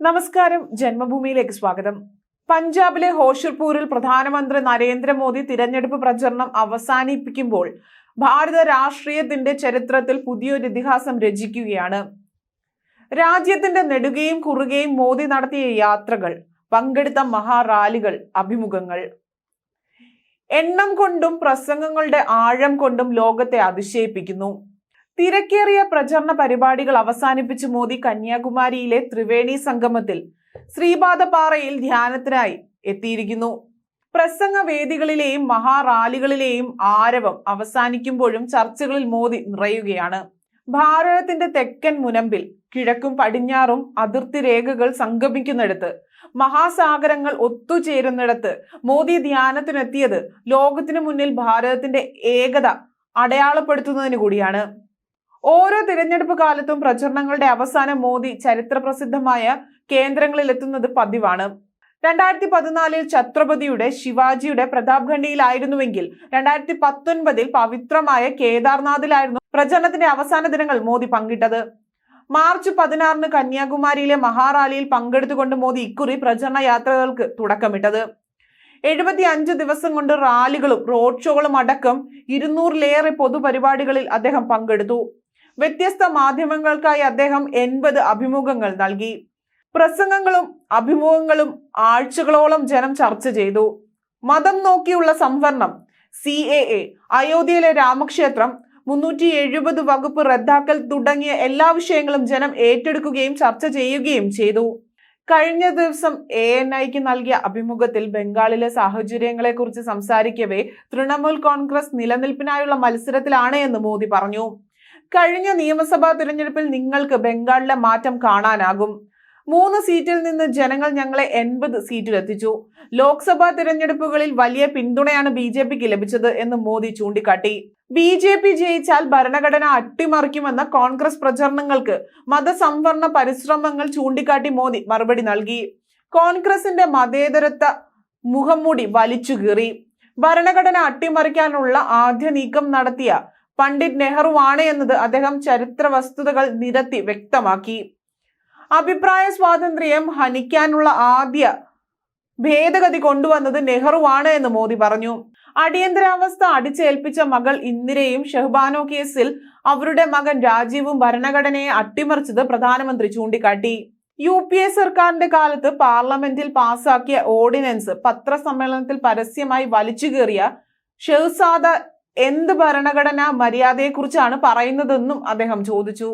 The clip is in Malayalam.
നമസ്കാരം. ജന്മഭൂമിയിലേക്ക് സ്വാഗതം. പഞ്ചാബിലെ ഹോഷിർപൂരിൽ പ്രധാനമന്ത്രി നരേന്ദ്രമോദി തിരഞ്ഞെടുപ്പ് പ്രചരണം അവസാനിപ്പിക്കുമ്പോൾ ഭാരത രാഷ്ട്രീയത്തിന്റെ ചരിത്രത്തിൽ പുതിയൊരു ഇതിഹാസം രചിക്കുകയാണ്. രാജ്യത്തിന്റെ നെടുകയും കുറുകയും മോദി നടത്തിയ യാത്രകൾ പങ്കെടുത്ത മഹാറാലികൾ അഭിമുഖങ്ങൾ. എണ്ണം കൊണ്ടും പ്രസംഗങ്ങളുടെ ആഴം കൊണ്ടും ലോകത്തെ അതിശയിപ്പിക്കുന്നു. തിരക്കേറിയ പ്രചരണ പരിപാടികൾ അവസാനിപ്പിച്ച് മോദി കന്യാകുമാരിയിലെ ത്രിവേണി സംഗമത്തിൽ ശ്രീപാദപാറയിൽ ധ്യാനത്തിനായി എത്തിയിരിക്കുന്നു. പ്രസംഗ വേദികളിലെയും മഹാറാലികളിലെയും ആരവം അവസാനിക്കുമ്പോഴും ചർച്ചകളിൽ മോദി നിറയുകയാണ്. ഭാരതത്തിന്റെ തെക്കൻ മുനമ്പിൽ കിഴക്കും പടിഞ്ഞാറും അതിർത്തി രേഖകൾ സംഗമിക്കുന്നിടത്ത് മഹാസാഗരങ്ങൾ ഒത്തുചേരുന്നിടത്ത് മോദി ധ്യാനത്തിനെത്തിയത് ലോകത്തിനു മുന്നിൽ ഭാരതത്തിന്റെ ഏകത അടയാളപ്പെടുത്തുന്നതിന് കൂടിയാണ്. ഓരോ തിരഞ്ഞെടുപ്പ് കാലത്തും പ്രചരണങ്ങളുടെ അവസാനം മോദി ചരിത്രപ്രസിദ്ധമായ കേന്ദ്രങ്ങളിൽ എത്തുന്നത് പതിവാണ്. രണ്ടായിരത്തി പതിനാലിൽ ഛത്രപതിയുടെ ശിവാജിയുടെ പ്രതാപ്ഖണ്ഡിയിലായിരുന്നുവെങ്കിൽ രണ്ടായിരത്തി പത്തൊൻപതിൽ പവിത്രമായ കേദാർനാഥിലായിരുന്നു പ്രചരണത്തിന്റെ അവസാന ദിനങ്ങൾ മോദി പങ്കിട്ടത്. മാർച്ച് പതിനാറിന് കന്യാകുമാരിയിലെ മഹാറാലിയിൽ പങ്കെടുത്തുകൊണ്ട് മോദി ഇക്കുറി പ്രചരണ യാത്രകൾക്ക് തുടക്കമിട്ടത്. എഴുപത്തി അഞ്ച് ദിവസം കൊണ്ട് റാലികളും റോഡ് ഷോകളും അടക്കം ഇരുന്നൂറിലേറെ പൊതുപരിപാടികളിൽ അദ്ദേഹം പങ്കെടുത്തു. വ്യത്യസ്ത മാധ്യമങ്ങൾക്കായി അദ്ദേഹം എൺപത് അഭിമുഖങ്ങൾ നൽകി. പ്രസംഗങ്ങളും അഭിമുഖങ്ങളും ആഴ്ചകളോളം ജനം ചർച്ച ചെയ്തു. മതം നോക്കിയുള്ള സംവരണം സി എ എ അയോധ്യയിലെ രാമക്ഷേത്രം മുന്നൂറ്റി എഴുപത് വകുപ്പ് റദ്ദാക്കൽ തുടങ്ങിയ എല്ലാ വിഷയങ്ങളും ജനം ഏറ്റെടുക്കുകയും ചർച്ച ചെയ്യുകയും ചെയ്തു. കഴിഞ്ഞ ദിവസം എ എൻ ഐക്ക് നൽകിയ അഭിമുഖത്തിൽ ബംഗാളിലെ സാഹചര്യങ്ങളെക്കുറിച്ച് സംസാരിക്കവേ തൃണമൂൽ കോൺഗ്രസ് നിലനിൽപ്പിനായുള്ള മത്സരത്തിലാണ് എന്ന് മോദി പറഞ്ഞു. കഴിഞ്ഞ നിയമസഭാ തിരഞ്ഞെടുപ്പിൽ നിങ്ങൾക്ക് ബംഗാളിലെ മാറ്റം കാണാനാകും. മൂന്ന് സീറ്റിൽ നിന്ന് ജനങ്ങൾ ഞങ്ങളെ എൺപത് സീറ്റിലെത്തിച്ചു. ലോക്സഭാ തിരഞ്ഞെടുപ്പുകളിൽ വലിയ പിന്തുണയാണ് ബി ജെ പിക്ക് ലഭിച്ചത് എന്ന് മോദി ചൂണ്ടിക്കാട്ടി. ബി ജെ പി ജയിച്ചാൽ ഭരണഘടന അട്ടിമറിക്കുമെന്ന കോൺഗ്രസ് പ്രചരണങ്ങൾക്ക് മതസംവരണ പരിശ്രമങ്ങൾ ചൂണ്ടിക്കാട്ടി മോദി മറുപടി നൽകി. കോൺഗ്രസിന്റെ മതേതരത്വ മുഖംമൂടി വലിച്ചു കീറി ഭരണഘടന അട്ടിമറിക്കാനുള്ള ആദ്യ നീക്കം നടത്തിയ പണ്ഡിറ്റ് നെഹ്റുവാണ് എന്നത് അദ്ദേഹം ചരിത്ര വസ്തുതകൾ നിരത്തി വ്യക്തമാക്കി. അഭിപ്രായ സ്വാതന്ത്ര്യം ഹനിക്കാനുള്ള ആദ്യ ഭേദഗതി കൊണ്ടുവന്നത് നെഹ്റുവാണ് എന്ന് മോദി പറഞ്ഞു. അടിയന്തരാവസ്ഥ അടിച്ചേൽപ്പിച്ച മകൾ ഇന്ദിരയും ഷെഹ്ബാനോ കേസിൽ അവരുടെ മകൻ രാജീവും ഭരണഘടനയെ അട്ടിമറിച്ചത് പ്രധാനമന്ത്രി ചൂണ്ടിക്കാട്ടി. യു പി എ സർക്കാരിന്റെ കാലത്ത് പാർലമെന്റിൽ പാസാക്കിയ ഓർഡിനൻസ് പത്രസമ്മേളനത്തിൽ പരസ്യമായി വലിച്ചു കീറിയ ഷെഹ്സാദ എന്ത് ഭരണഘടനാ മര്യാദയെക്കുറിച്ചാണ് പറയുന്നതെന്നും അദ്ദേഹം ചോദിച്ചു.